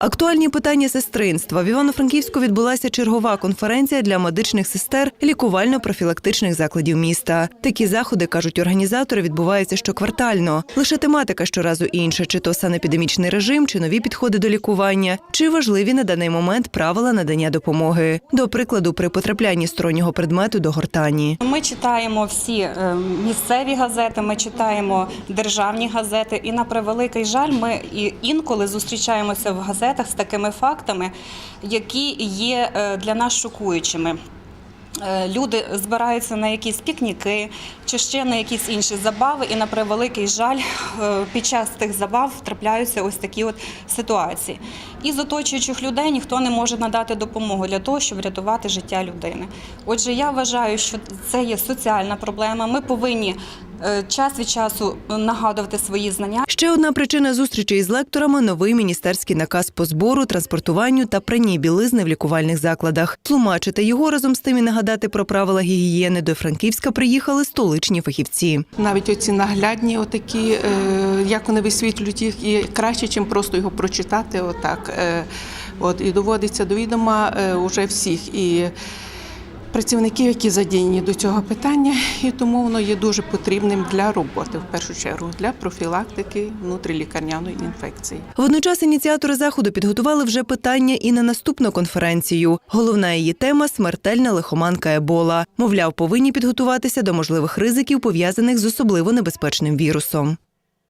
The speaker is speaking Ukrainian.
Актуальні питання сестринства в Івано-Франківську відбулася чергова конференція для медичних сестер лікувально-профілактичних закладів міста. Такі заходи кажуть організатори, відбуваються щоквартально. Лише тематика щоразу інша, чи то санепідемічний режим, чи нові підходи до лікування, чи важливі на даний момент правила надання допомоги. До прикладу, при потраплянні стороннього предмету до гортані. Ми читаємо всі е, місцеві газети, ми читаємо державні газети, і на превеликий жаль, ми інколи зустрічаємося в газетах з такими фактами, які є е, для нас шокуючими. Е, Люди збираються на якісь пікніки чи ще на якісь інші забави, і на превеликий жаль, е, під час тих забав трапляються ось такі от ситуації. І з оточуючих людей ніхто не може надати допомогу для того, щоб врятувати життя людини. Отже, я вважаю, що це є соціальна проблема. Ми повинні час від часу нагадувати свої знання. Ще одна причина зустрічі із лекторами новий міністерський наказ по збору, транспортуванню та пранні білизни в лікувальних закладах. Тлумачити його разом з тим і нагадати про правила гігієни до Франківська приїхали столичні фахівці. Навіть оці наглядні, отакі, е, як вони висвітлюють їх, і краще, чим просто його прочитати. Отак. Е, От, і доводиться до відома е, уже всіх і працівників, які задіяні до цього питання, і тому воно є дуже потрібним для роботи, в першу чергу, для профілактики внутрілікарняної інфекції. Водночас ініціатори заходу підготували вже питання і на наступну конференцію. Головна її тема смертельна лихоманка Ебола. Мовляв, повинні підготуватися до можливих ризиків, пов'язаних з особливо небезпечним вірусом.